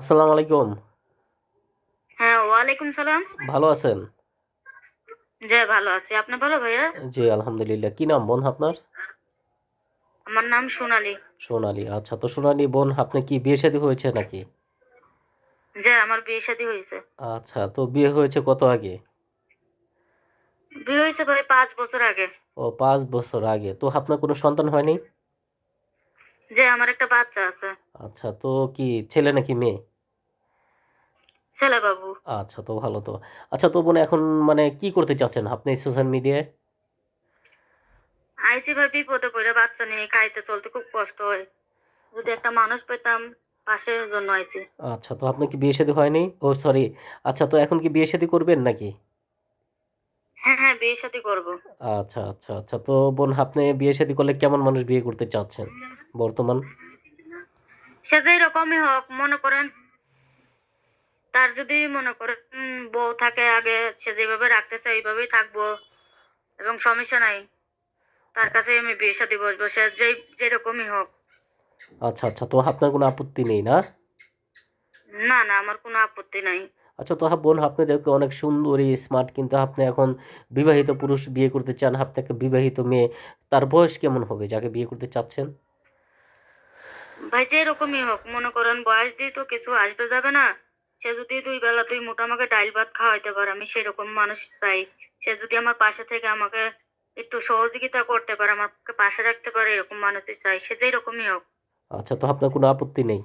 আসসালামু আলাইকুম। হ্যাঁ ওয়ালাইকুম সালাম। ভালো আছেন? জি ভালো আছি। আপনি ভালো ভাইয়া? জি আলহামদুলিল্লাহ। কি নাম বোন আপনার? আমার নাম সোনালী। সোনালী আচ্ছা। তো সোনালী বোন আপনি কি বিয়ে শাদী হয়েছে নাকি? যে আমার বিয়ে শাদী হয়েছে। আচ্ছা তো বিয়ে হয়েছে কত আগে? বিয়ে হয়েছে প্রায় পাঁচ বছর আগে। ও পাঁচ বছর আগে। তো আপনার কোনো সন্তান হয়নি? যে আমার একটা বাচ্চা আছে। আচ্ছা তো কি ছেলে নাকি মেয়ে? বাবু। আচ্ছা তো ভালো তো। আচ্ছা তো বোন এখন মানে কি করতে চাচ্ছেন আপনি সোশ্যাল মিডিয়ায় আইসি ভাই বিপদে পড়ে বাচ্চা নিয়ে খাইতে চলতে খুব কষ্ট হয়। যদি একটা মানুষ পেতাম পাশের জন্য আইসি। আচ্ছা তো আপনার কি বিয়ে শাদী হয়নি? ও সরি আচ্ছা তো এখন কি বিয়ে শাদী করবেন নাকি? হ্যাঁ হ্যাঁ বিয়ে শাদী করব। আচ্ছা আচ্ছা আচ্ছা তো বোন আপনি বিয়ে শাদী করলে কেমন মানুষ বিয়ে করতে চাচ্ছেন বর্তমান? সে যে রকমই হোক মনে করেন তার যদি মনে করেন বউ থাকে আগে সে যেভাবে রাখতে চাই এইভাবেই থাকব। এবং সমস্যা নাই। তার কাছে আমি বিয়ে শাদী বসবো সে যে যেরকমই হোক। আচ্ছা আচ্ছা তো আপনার কোনো আপত্তি নেই না? না না আমার কোনো আপত্তি নাই। আচ্ছা তো বোন আপনি দেখতে অনেক সুন্দরী স্মার্ট কিন্তু আপনি এখন বিবাহিত পুরুষ বিয়ে করতে চান আপনাকে বিবাহিত মেয়ে তার বয়স কেমন হবে যাকে বিয়ে করতে চাচ্ছেন? ভাই যে এরকমই হোক মনে করেন বয়স দিয়ে তো কিছু আসবে যাবে না। সে যদি দুই বেলা দুই মোটা আমাকে ডাইল ভাত খাওয়াইতে পারে আমি সেরকম মানুষ চাই। সে যদি আমার পাশে থেকে আমাকে একটু সহযোগিতা করতে পারে আমাকে পাশে রাখতে পারে এরকম মানুষই চাই। সে যে এরকমই হোক। আচ্ছা তো আপনার কোনো আপত্তি নেই?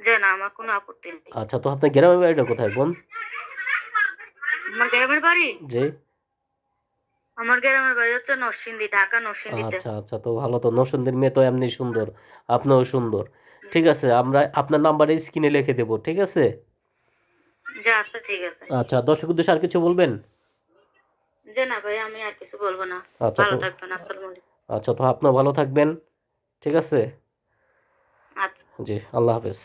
যে না আমার কোনো আপত্তি নেই। আচ্ছা তো আপনার গ্রামের বাড়িটা কোথায় বোন? আমার গ্রামের বাড়ি? যে আমার গ্রামের বাড়ি হচ্ছে নরসিংদী ঢাকা নরসিংদীতে। আচ্ছা আচ্ছা তো ভালো তো। নসুন্দের মেয়ে তো এমনি সুন্দর আপনিও সুন্দর। ঠিক আছে আমরা আপনার নাম্বারে স্ক্রিনে লিখে দেব ঠিক আছে? আচ্ছা ঠিক আছে। আচ্ছা দর্শক উদ্দেশ্যে আর কিছু বলবেন? যে ভাই আমি আর কিছু বলব না। আচ্ছা ভালো তো আপনার আচ্ছা ভালো থাকবেন ঠিক আছে? আচ্ছা। জি আল্লাহ হাফেজ।